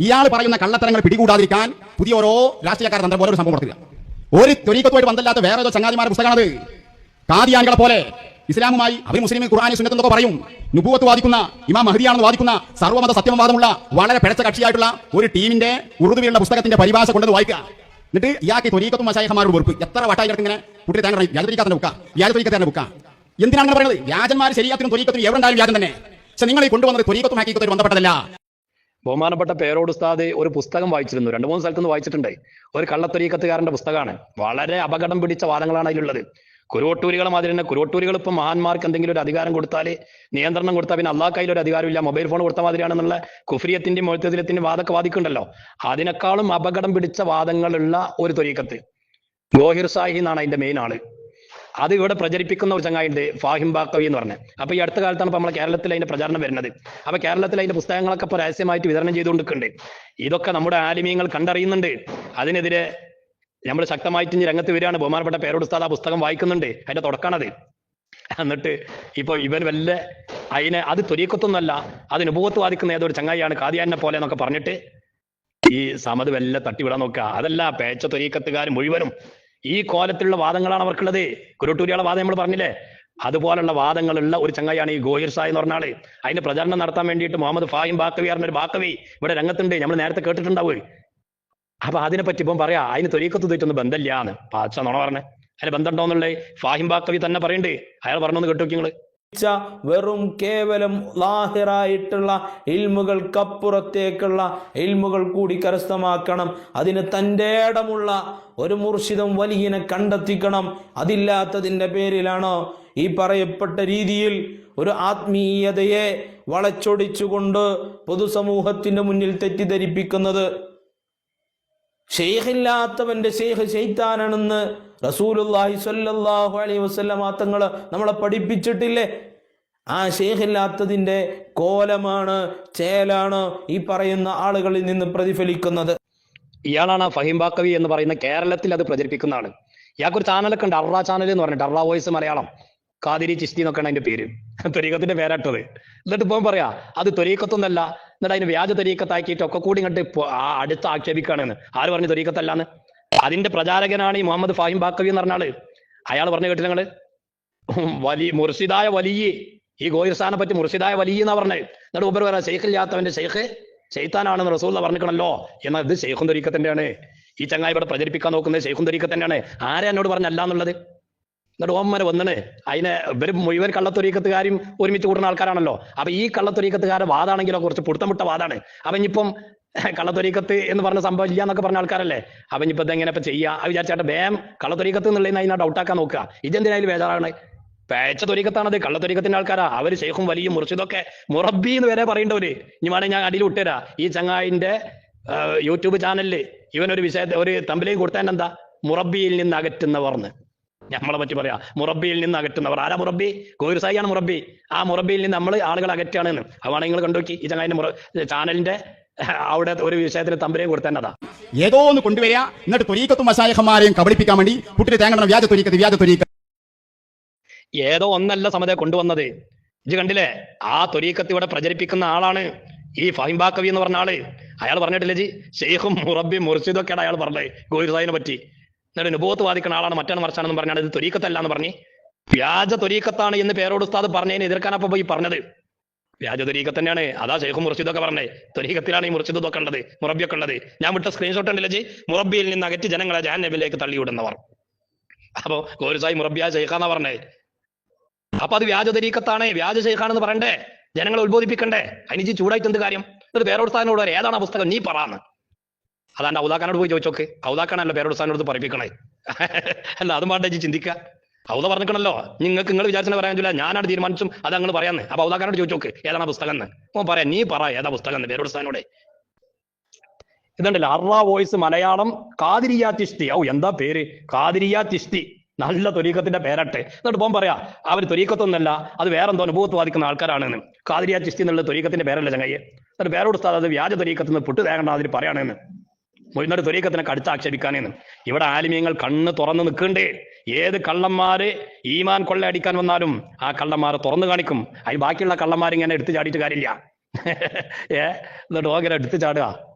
ഇയാൾ പറയുന്ന കള്ളത്തരങ്ങൾ പിടികൂടാതിരിക്കാൻ പുതിയ ഓരോ രാഷ്ട്രീയക്കാർ തന്ത്രം ഒരു സംഭവം കൊടുക്കുക. ഒരു ത്വരീക്കത്തുമായിട്ട് ബന്ധമില്ലാത്ത വേറെ ഏതോ ചങ്ങാതിമാരുടെ പുസ്തകമാണത്. കാദിയാനികളെ പോലെ ഇസ്ലാമുമായി അവർ മുസ്ലിം ഖുർആാനി സുന്നത്തെന്നൊക്കെ പറയും. നുപൂവത്ത് വാദിക്കുന്ന ഇമാം മഹദിയാണെന്ന് വാദിക്കുന്ന സർവമത സത്യവാദമുള്ള വളരെ പിഴച്ച കക്ഷിയായിട്ടുള്ള ഒരു ടീമിന്റെ ഉറുദുവിലുള്ള പുസ്തകത്തിന്റെ പരിഭാഷ കൊണ്ടത് വായിക്കുക. എന്നിട്ട് ഇയാൾക്ക് ത്വരീക്കത്തും മശായഹമാരുടെ വെറുപ്പ്. എത്ര വട്ടായി ഇവർക്ക് ഇങ്ങനെ കുട്ടി തേങ്ങ വ്യാജത്വരീക്കത്തിന്റെ ബുക്ക വ്യാജത്വരീക്കത്തിന്റെ ബുക്ക എന്തിനാണ് പറയുന്നത്? വ്യാജന്മാർ ശരിയാത്തിനും ത്വരീക്കത്തിനും എവിടെ ഉണ്ടായാലും വ്യാജം തന്നെ. പക്ഷെ നിങ്ങൾ ഈ കൊണ്ടുവന്നത് ത്വരീക്കത്തും ഹക്കീക്കത്തും ബന്ധപ്പെട്ടതല്ല. ബഹുമാനപ്പെട്ട പേരോട് ഉസ്താദ് ഒരു പുസ്തകം വായിച്ചിരുന്നു. രണ്ട് മൂന്ന് സ്ഥലത്തുനിന്ന് വായിച്ചിട്ടുണ്ട്. ഒരു കള്ളത്തൊരീക്കത്തുകാരന്റെ പുസ്തകമാണ്. വളരെ അപകടം പിടിച്ച വാദങ്ങളാണ് അതിലുള്ളത്. കുരുവട്ടൂരികളെ മാതിരി തന്നെ കുരുവട്ടൂരികൾ ഇപ്പം മഹാന്മാർക്ക് എന്തെങ്കിലും ഒരു അധികാരം കൊടുത്താൽ നിയന്ത്രണം കൊടുത്താൽ പിന്നെ അള്ളാഹ് കയ്യിൽ ഒരു അധികാരമില്ല. മൊബൈൽ ഫോൺ കൊടുത്ത മാതിരിയാണെന്നുള്ള കുഫ്രിയത്തിന്റെയും മൊഴത്തതിലത്തിന്റെയും വാദമൊക്കെ വാദിക്കുന്നുണ്ടല്ലോ. അതിനേക്കാളും അപകടം പിടിച്ച വാദങ്ങളുള്ള ഒരു തൊരീക്കത്ത്. ഗോഹിർ സാഹി എന്നാണ് അതിന്റെ മെയിൻ ആൾ. അത് ഇവിടെ പ്രചരിപ്പിക്കുന്ന ഒരു ചങ്ങായിണ്ട് ഫാഹിം ബാക്കവി എന്ന് പറഞ്ഞത് അപ്പൊ ഈ അടുത്ത കാലത്താണ് ഇപ്പൊ നമ്മളെ കേരളത്തിൽ അതിന്റെ പ്രചാരണം വരുന്നത്. അപ്പൊ കേരളത്തിൽ അതിന്റെ പുസ്തകങ്ങളൊക്കെ ഇപ്പൊ രഹസ്യമായിട്ട് വിതരണം ചെയ്തുകൊണ്ടിരിക്കുന്നുണ്ട്. ഇതൊക്കെ നമ്മുടെ ആലിമീങ്ങൾ കണ്ടറിയുന്നുണ്ട്. അതിനെതിരെ നമ്മൾ ശക്തമായിട്ട് ഇനി രംഗത്ത് വരികയാണ്. ബഹുമാനപ്പെട്ട പേരോട് ഉസ്താദ് ആ പുസ്തകം വായിക്കുന്നുണ്ട്. അതിന്റെ തുടക്കമാണത്. എന്നിട്ട് ഇപ്പൊ ഇവൻ വല്ല അതിനെ അത് തൊരീക്കത്തൊന്നുമല്ല അതിന് നുപൂവത്ത് വാദിക്കുന്ന ഏതൊരു ചങ്ങായിയാണ് കാതിയാനെ പോലെ എന്നൊക്കെ പറഞ്ഞിട്ട് ഈ സമത് വല്ല തട്ടിവിടാൻ നോക്കുക. അതല്ല പേച്ച തൊരീക്കത്തുകാർ മുഴുവനും ഈ കോലത്തിലുള്ള വാദങ്ങളാണ് അവർക്കുള്ളത്. കുരുട്ടൂരിയുടെ വാദം നമ്മൾ പറഞ്ഞില്ലേ? അതുപോലുള്ള വാദങ്ങളുള്ള ഒരു ചങ്ങായിയാണ് ഈ ഗോഹിർ സായ് എന്ന് പറഞ്ഞ അതിന്റെ പ്രചരണം നടത്താൻ വേണ്ടിയിട്ട് മുഹമ്മദ് ഫാഹിം ബാക്കവി പറഞ്ഞ ഒരു ബാക്കവി ഇവിടെ രംഗത്തുണ്ട്. നമ്മൾ നേരത്തെ കേട്ടിട്ടുണ്ടാവുക അപ്പൊ അതിനെപ്പറ്റി ഇപ്പം പറയാ അതിന് തൊലീക്കത്ത് തെറ്റൊന്നും ബന്ധമില്ല എന്ന് പാച്ച നോണ പറഞ്ഞേ. അതിന് ബന്ധമുണ്ടോന്നുള്ളത് ഫാഹിം ബാക്കവി തന്നെ പറയുന്നുണ്ട്. അയാൾ പറഞ്ഞൊന്ന് കേട്ടു നിങ്ങൾ. വെറും കേവലം ലാഹിറായിട്ടുള്ള ഇൽമുകൾക്കപ്പുറത്തേക്കുള്ള ഇൽമുകൾ കൂടി കരസ്ഥമാക്കണം. അതിന് തന്റെ ഇടമുള്ള ഒരു മുർഷിദം വലിയനെ കണ്ടെത്തിക്കണം. അതില്ലാത്തതിന്റെ പേരിലാണോ? ഈ പറയപ്പെട്ട രീതിയിൽ ഒരു ആത്മീയതയെ വളച്ചൊടിച്ചുകൊണ്ട് പൊതുസമൂഹത്തിന്റെ മുന്നിൽ തെറ്റിദ്ധരിപ്പിക്കുന്നത്. ഷെയ്ഖില്ലാത്തവന്റെ ഷെയ്ഖ് ഷെയ്ത്താനാണെന്ന് റസൂലുല്ലാഹി സ്വല്ലല്ലാഹു അലൈഹി വസല്ലമ തങ്ങൾ നമ്മളെ പഠിപ്പിച്ചിട്ടില്ലേ? ആ ഷെയ്ഖില്ലാത്തതിന്റെ കോലമാണ് ചേലാണ് ഈ പറയുന്ന ആളുകളിൽ നിന്ന് പ്രതിഫലിക്കുന്നത്. ഇയാളാണ് ഫഹീം ബാക്കവി എന്ന് പറയുന്ന കേരളത്തിൽ അത് പ്രചരിപ്പിക്കുന്ന ഇയാൾക്ക് ഒരു ചാനലൊക്കെ ഉണ്ട് അറ ചാനൽ എന്ന് പറഞ്ഞിട്ട് അറ വോയിസ് മലയാളം. കാതിരി ചിസ്തി എന്നൊക്കെയാണ് അതിന്റെ പേര്. ത്വരീക്കത്തിന്റെ പേരാട്ടത്. എന്നിട്ട് ഇപ്പം പറയാ അത് ത്വരീക്കത്തൊന്നല്ല എന്നിട്ട് അതിന് വ്യാജ ത്വരീക്കത്താക്കിയിട്ട് ഒക്കെ കൂടി ഇങ്ങോട്ട് അടുത്ത് ആക്ഷേപിക്കുകയാണെന്ന്. ആര് പറഞ്ഞു ത്വരീക്കത്തല്ലാന്ന് അതിന്റെ പ്രചാരകനാണ് ഈ മുഹമ്മദ് ഫാഹിം ബാക്കവി എന്ന് പറഞ്ഞ അയാൾ പറഞ്ഞു കേട്ടില്ല നിങ്ങൾ? വലിയ മുർഷിദായ വലിയ. ഈ ഗോയിർസാനെ പറ്റി മുർഷിദായ വലിയ എന്നാ പറഞ്ഞത് എന്നിട്ട് ഉപരി പറയാം ഷെയ്ഖില്ലാത്തവന്റെ ഷെയ്ഖ് ഷെയ്ത്താനാണെന്ന് റസൂൽ പറഞ്ഞിക്കണല്ലോ എന്നാൽ ഇത് ഷെയ്ഖും തൊരീക്കത്തിന്റെയാണ്. ഈ ചങ്ങായി ഇവിടെ പ്രചരിപ്പിക്കാൻ നോക്കുന്നത് ഷെയ്ഖും തൊരീക്കത്തന്നെയാണ് ആരെ എന്നോട് പറഞ്ഞല്ല എന്നുള്ളത്? എന്നിട്ട് ഓമ്മരെ വന്നണ്. അതിനെ ഇവർ മുഴുവൻ കള്ളത്തൊരീക്കത്തുകാരും ഒരുമിച്ച് കൂടുന്ന ആൾക്കാരാണല്ലോ. അപ്പൊ ഈ കള്ളത്തൊരീക്കത്തുകാരുടെ വാദാണെങ്കിലോ കുറച്ച് പുടുത്തം വാദാണ്. അപ്പൊ ഇനിയിപ്പം കള്ളത്തൊരീക്കത്ത് എന്ന് പറഞ്ഞ സംഭവം ഇല്ല എന്നൊക്കെ പറഞ്ഞ ആൾക്കാരല്ലേ? അവൻ ഇപ്പൊ ഇതെങ്ങനെ ഇപ്പൊ ചെയ്യാ. അത് വിചാരിച്ചാട്ടെ വേം കള്ളത്തൊരീക്കത്ത് എന്നുള്ളതിന് അതിനാ ഡൗട്ടാക്കാൻ നോക്കുക. ഇതെന്തിനായാലും ബേജാറാണ്. പേച്ച തൊരീക്കത്താണത് കള്ളത്തൊരീക്കത്തിന്റെ ആൾക്കാരാ. അവർ ശേഖും വലിയ മുറിച്ചതൊക്കെ മുറബി എന്ന് വരെ പറയേണ്ടവര് ഇനി വേണേ ഞാൻ അടിയിൽ വിട്ടുതരാ ഈ ചങ്ങായിന്റെ യൂട്യൂബ് ചാനലിൽ ഇവനൊരു വിഷയത്തെ ഒരു തമ്പിലേക്ക് കൊടുത്താൻ എന്താ? മുറബിയിൽ നിന്ന് അകറ്റുന്നവർന്ന് നമ്മളെ പറ്റി പറയാ. മുറബിയിൽ നിന്ന് അകറ്റുന്നവർ. ആരാ മുറബി ഗോയിർ സായിയാണ് മുറബി ആ മുറബിയിൽ നിന്ന് നമ്മൾ ആളുകൾ അകറ്റുകയാണെന്ന് അതാണ് നിങ്ങൾ കണ്ടുനോക്കി. ഈ ചങ്ങായിന്റെ ചാനലിന്റെ അവിടെ ഒരു വിഷയത്തിന് തമ്പരയും കൊടുത്താൻ അതാ ഏതോ ഒന്ന് കൊണ്ടുവരിക. എന്നിട്ട് തുരീക്കത്തും മസായഹന്മാരെയും കബളിപ്പിക്കാൻ വേണ്ടി കുട്ടിയെ തേങ്ങണം വ്യാജ തുരീക്കത്ത് വ്യാജ തുരീക്ക ഏതോ ഒന്നല്ല സമതയെ കൊണ്ടുവന്നത്. ഇത് കണ്ടില്ലേ? ആ തുരീക്കത്ത് ഇവിടെ പ്രചരിപ്പിക്കുന്ന ആളാണ് ഈ ഫഹിം ബാക്കവി എന്ന് പറഞ്ഞ ആൾ. അയാൾ പറഞ്ഞിട്ടില്ലേ ജി? ഷെയ്ഖും മുറബി മുർഷിദും ഒക്കെയാണ് അയാൾ പറഞ്ഞത് ഗോയിർ സാഹിനെ പറ്റി. എന്നിട്ട് അനുഭവത്ത് വാദിക്കുന്ന ആളാണ് മറ്റാണ് മറിച്ചാണെന്ന് പറഞ്ഞാണ് ഇത് തുരീക്കത്തല്ല എന്ന് പറഞ്ഞു. വ്യാജ തുരീക്കത്താണ് എന്ന് പേരോട് ഉസ്താദ് പറഞ്ഞതിന് എതിർക്കാനപ്പോ പോയി പറഞ്ഞത്. വ്യാജ ത്വരീക്കത്ത് തന്നെയാണ് അതാ ഷെയ്ഖും മുർഷിദൊക്കെ പറഞ്ഞേ. ത്വരീക്കത്തിലാണ് ഈ മുർഷിദ് ഒക്കെ ഉള്ളത് മുറബിയൊക്കെ ഉള്ളത് ഞാൻ വിട്ട സ്ക്രീൻഷോട്ട് ഉണ്ടല്ലേ ജി? മുറബിയിൽ നിന്ന് അകറ്റി ജനങ്ങളെ ജാനബിലേക്ക് തള്ളിവിടുന്നവർ. അപ്പോ ഗോരുസായി മുറബിയ ഷെയ്ഖാന്നാ പറഞ്ഞേ. അപ്പൊ അത് വ്യാജ തരീക്കത്താണ് വ്യാജ ഷെയ്ഖാണെന്ന് പറയണ്ടേ? ജനങ്ങളെ ഉത്ബോധിപ്പിക്കണ്ടേ? അതിന് ജി ചൂടായിട്ട് എന്ത് കാര്യം? എന്നിട്ട് പേരോടുസ്ഥാനോട് വരെ ഏതാണ് പുസ്തകം? നീ പറയാന്ന് അതാണ്ട് ഔദാക്കാനോട് പോയി ചോദിച്ചോക്ക്. ഔദാക്കാണല്ലോ പേരോടുസ്ഥാനോട് പറയിപ്പിക്കണേ. അല്ല അതും ഇജ്ജ് ചിന്തിക്കുക ഔദ പറഞ്ഞിക്കണല്ലോ നിങ്ങൾക്ക് നിങ്ങൾ വിചാരിച്ചാൽ പറയാൻ ചില ഞാനാണ് തീരുമാനിച്ചും അത് അങ്ങ് പറയാന്ന്. അപ്പൊ ഔദാക്കാനോട് ചോദിച്ചോക്ക് ഏതാണ് പുസ്തകം എന്ന്? ഓ പറയാം. നീ പറ ഏതാ പുസ്തകം എന്ന്? പേരോടുസ്ഥാനോടെ ഇതുണ്ടല്ലോ അറ വോയിസ് മലയാളം കാതിരിയ തിഷ്ടി. ഔ എന്താ പേര്? കാതിരിയ തിഷ്ടി. നല്ല തൊരീക്കത്തിന്റെ പേരട്ടെ. എന്നിട്ട് പോകാൻ പറയാ അവർ തൊരീക്കത്തൊന്നല്ല അത് വേറെന്തോ അനുഭവത്ത് വാദിക്കുന്ന ആൾക്കാരാണെന്ന്. കാതിരിയ തിഷ്ടി എന്നുള്ള തൊരീക്കത്തിന്റെ പേരല്ല ചങ്ങയ്യെ എന്നിട്ട് പേരോട് ഉസ്താദ് അത് വ്യാജ തൊരീക്കത്ത് നിന്ന് പുട്ട് തേങ്ങണ്ട പറയാണെന്ന്. എന്നിട്ട് തൊരീക്കത്തിനെ കടുത്ത് ആക്ഷേപിക്കാനെന്ന്. ഇവിടെ ആലിമ്യങ്ങൾ കണ്ണ് തുറന്ന് നിൽക്കണ്ടേ. ഏത് കള്ളന്മാര് ഈമാൻ കൊള്ളയടിക്കാൻ വന്നാലും ആ കള്ളന്മാരെ തുറന്നു കാണിക്കും. അതിന് ബാക്കിയുള്ള കള്ളന്മാരിങ്ങനെ എടുത്തു ചാടിയിട്ട് കാര്യമില്ല. ഏ? എന്നിട്ട് ഓങ്ങനെ എടുത്തു ചാടുക.